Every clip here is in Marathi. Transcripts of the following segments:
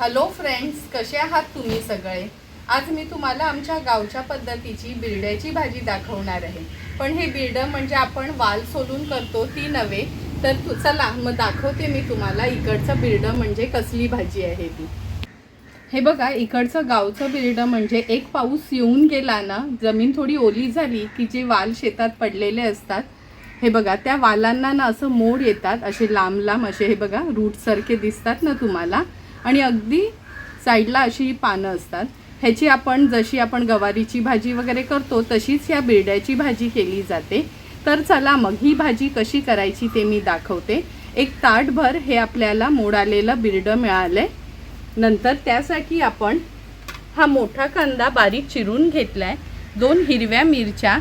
हॅलो फ्रेंड्स कसे आहात तुम्ही सगळे? आज मी तुम्हाला आमच्या गावच्या पद्धतीची बिरड्याची भाजी दाखवणार आहे. पण हे बिरडं म्हणजे आपण वाल सोलून करतो ती नव्हे. तर चला मग दाखवते मी तुम्हाला इकडचं बिरडं म्हणजे कसली भाजी आहे ती. हे बघा इकडचं गावचं बिरडं म्हणजे एक पाऊस येऊन गेला ना जमीन थोडी ओली झाली की जे वाल शेतात पडलेले असतात हे बघा त्या वालांना ना असं मोड येतात असे लांब लांब असे हे बघा रूटसारखे दिसतात ना तुम्हाला. आणि अगदी साईडला अशी पानं असतात. ह्याची आपण जशी आपण गवारीची भाजी वगैरे करतो तशीच ह्या बिरड्याची भाजी केली जाते. तर चला मग ही भाजी कशी करायची ते मी दाखवते. एक ताटभर हे आपल्याला मोडालेलं बिरडं मिळालं नंतर त्यासाठी आपण हा मोठा कांदा बारीक चिरून घेतला आहे दोन हिरव्या मिरच्या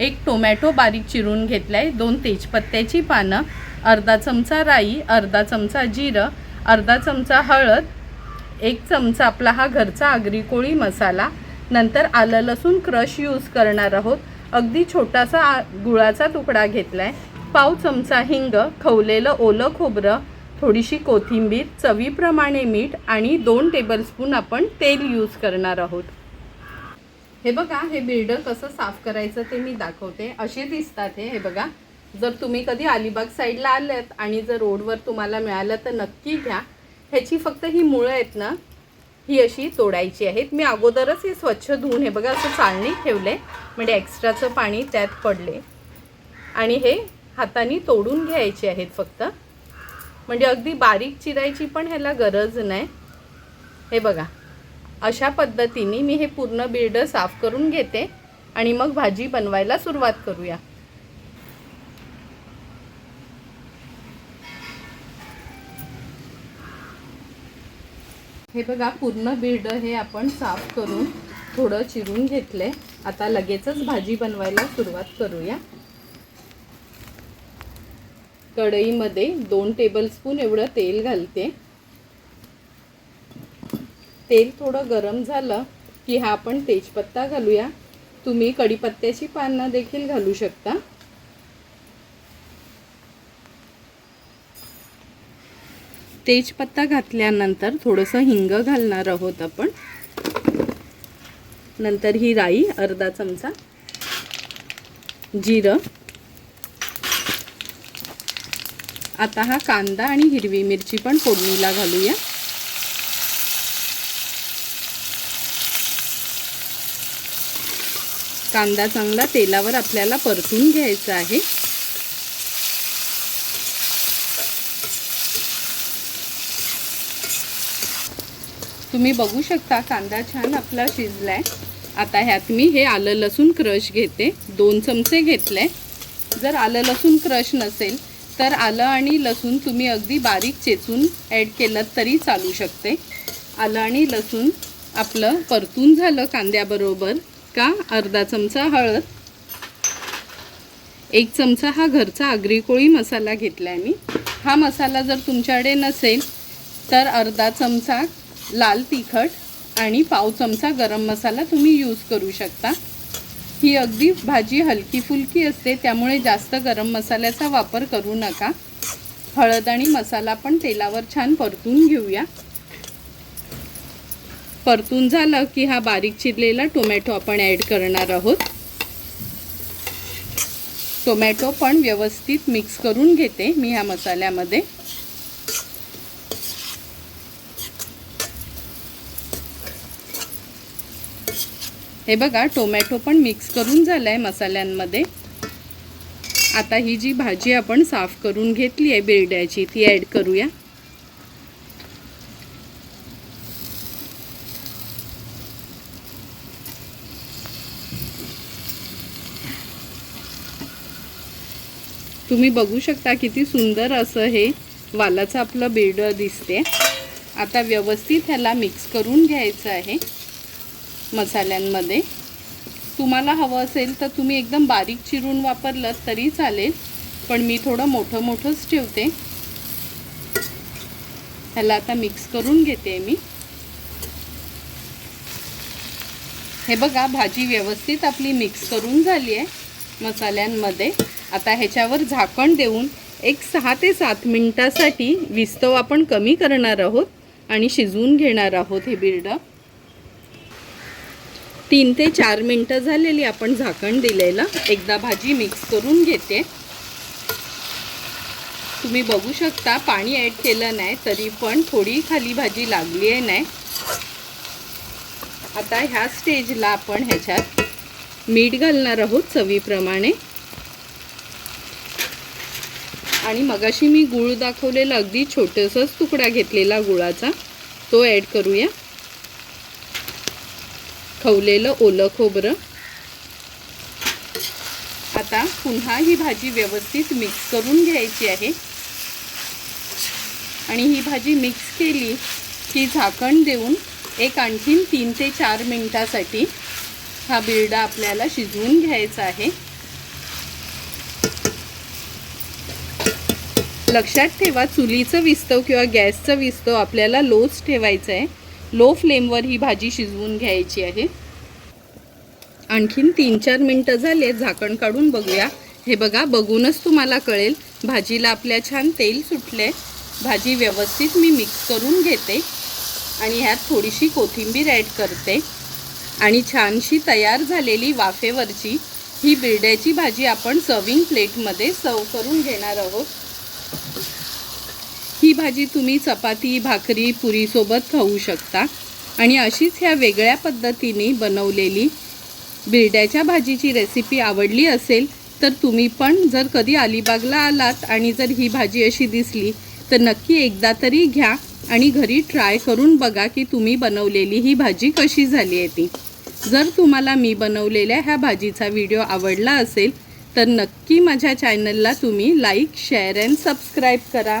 एक टोमॅटो बारीक चिरून घेतला आहे दोन तेजपत्त्याची पानं अर्धा चमचा राई अर्धा चमचा जिरं अर्धा चमचा हळद एक चमचा आपला हा घरचा आगरी कोळी मसाला नंतर आलं लसूण क्रश यूज करणार आहोत. अगदी छोटासा आ- गुळाचा तुकडा घेतला आहे पाव चमचा हिंग खवलेलं ओलं खोबरं थोडीशी कोथिंबीर चवीप्रमाणे मीठ आणि दोन टेबलस्पून आपण तेल यूज करणार आहोत. हे बघा हे बिल्डर कसं साफ करायचं ते मी दाखवते. असे दिसतात हे हे बघा. जर तुम्ही कधी अलिबाग साईडला आलात आणि जर रोडवर तुम्हाला मिळालं तर नक्की घ्या. ह्याची फक्त ही मुळं आहेत ना ही अशी तोडायची आहेत. मी अगोदरच हे स्वच्छ धुवून हे बघा असं चाळणी आहे म्हणजे एक्स्ट्राचं पाणी त्यात पडले. आणि हे हाताने तोडून घ्यायचे आहेत फक्त. म्हणजे अगदी बारीक चिरायची पण ह्याला गरज नाही. हे बघा अशा पद्धतीने मी हे पूर्ण बिर्ड साफ करून घेते आणि मग भाजी बनवायला सुरुवात करूया. हे बघा पूर्ण बिर्ड हे आपण साफ करून थोडं चिरून घेतलंय. आता लगेचच भाजी बनवायला सुरुवात करूया. कढईमध्ये दोन टेबलस्पून एवढं तेल घालते. तेल थोडं गरम झालं की हा आपण तेजपत्ता घालूया. तुम्ही कढीपत्त्याची पानं देखील घालू शकता. तेजपत्ता घातल्यानंतर थोडंसं हिंग घालणार आहोत आपण. नंतर ही राई अर्धा चमचा जिरं. आता हा कांदा आणि हिरवी मिरची पण फोडणीला घालूया. कांदा चांगला तेलावर आपल्याला परतून घ्यायचा आहे. तुम्ही बघू शकता कांदा छान आपला शिजलाय. आता ह्यात मी हे आलं लसूण क्रश घेते. दोन चमचे घेतले जर आलं लसूण क्रश नसेल तर आलं आणि लसूण तुम्ही अगदी बारीक चेचून ॲड केलं तरी चालू शकते. आलं आणि लसूण आपलं परतून झालं कांद्याबरोबर का अर्धा चमचा हळद. एक चमचा हा घरचा आगरी कोळी मसाला घेतला आहे मी. हा मसाला जर तुमच्याकडे नसेल तर अर्धा चमचा लाल तिखट आणि पाव चमचा गरम मसाला तुम्ही यूज करू शकता. ही अगदी भाजी हलकी फुलकी असते त्यामुळे जास्त गरम मसाल्याचा वापर करू नका. हळद आणि मसाला पण तेलावर छान परतून घेऊया. परतून झालं की हा बारीक चिरलेला टोमॅटो आपण ॲड करणार आहोत. टोमॅटो पण व्यवस्थित मिक्स करून घेते मी ह्या मसाल्यामध्ये. हे बघा टोमॅटो पण मिक्स करून झाला आहे मसाल्यांमध्ये. आता ही जी भाजी आपण साफ करून घेतली आहे बिरड्याची ती ॲड करूया. तुम्ही बघू शकता किती सुंदर असं हे वालाचं आपलं बिरडं दिसते आता व्यवस्थित ह्याला मिक्स करून घ्यायचं आहे. मसाल्यांमध्ये. तुम्हाला हवं असेल तर तुम्ही एकदम बारीक चिरून वापरलं तरी चालेल पण मी थोडं मोठं मोठंच ठेवते. ह्याला आता मिक्स करून घेते मी. हे बघा भाजी व्यवस्थित आपली मिक्स करून झाली आहे मसाल्यांमध्ये. आता ह्याच्यावर झाकण देऊन एक सहा ते सात मिनटासाठी विस्तव आपण कमी करणार आहोत आणि शिजवून घेणार आहोत हे बिरडं. तीन ते चार मिनटं झालेली आपण झाकण दिलेलं. एकदा भाजी मिक्स करून घेते. तुम्ही बघू शकता पाणी ॲड केलं नाही तरी पण थोडी खाली भाजी लागली आहे नाही. आता ह्या स्टेजला आपण ह्याच्यात मीठ घालणार आहोत चवीप्रमाणे. आणि मगाशी मी गूळ दाखवलेला अगदी छोटंसंच तुकडा घेतलेला गुळाचा तो ॲड करूया. खवलेलं ओलं खोबरं. आता पुन्हा ही भाजी व्यवस्थित मिक्स करून घ्यायची आहे. आणि ही भाजी मिक्स केली की झाकण देऊन एक आणखीन तीन ते चार मिनटासाठी हा बिरडा आपल्याला शिजवून घ्यायचा आहे. लक्षात ठेवा चुलीचं विस्तव किंवा गॅसचं विस्तव आपल्याला लोच ठेवायचं आहे लो फ्लेमवर ही भाजी शिजवून घ्यायची आहे. आणखीन तीन चार मिनटं झाले झाकण काढून बघूया. हे बघा बघूनच तुम्हाला कळेल भाजीला आपल्या छान तेल सुटले भाजी व्यवस्थित मी मिक्स करून घेते आणि ह्यात थोडीशी कोथिंबीर ॲड करते. आणि छानशी तयार झालेली वाफेवरची ही बिरड्याची भाजी आपण सर्विंग प्लेटमध्ये सर्व करून घेणार आहोत. भाजी तुम्ही चपाती भाकरी पुरीसोबत खाऊ शकता. आणि अशीच ह्या वेगळ्या पद्धतीने बनवलेली बिरड्याच्या भाजीची रेसिपी आवडली असेल तर तुम्ही पण जर कधी अलिबागला आलात आणि जर ही भाजी अशी दिसली तर नक्की एकदा तरी घ्या आणि घरी ट्राय करून बघा की तुम्ही बनवलेली ही भाजी कशी झाली आहे ती. जर तुम्हाला मी बनवलेल्या ह्या भाजीचा व्हिडिओ आवडला असेल तर नक्की माझ्या चॅनलला तुम्ही लाईक शेअर अँड सबस्क्राईब करा.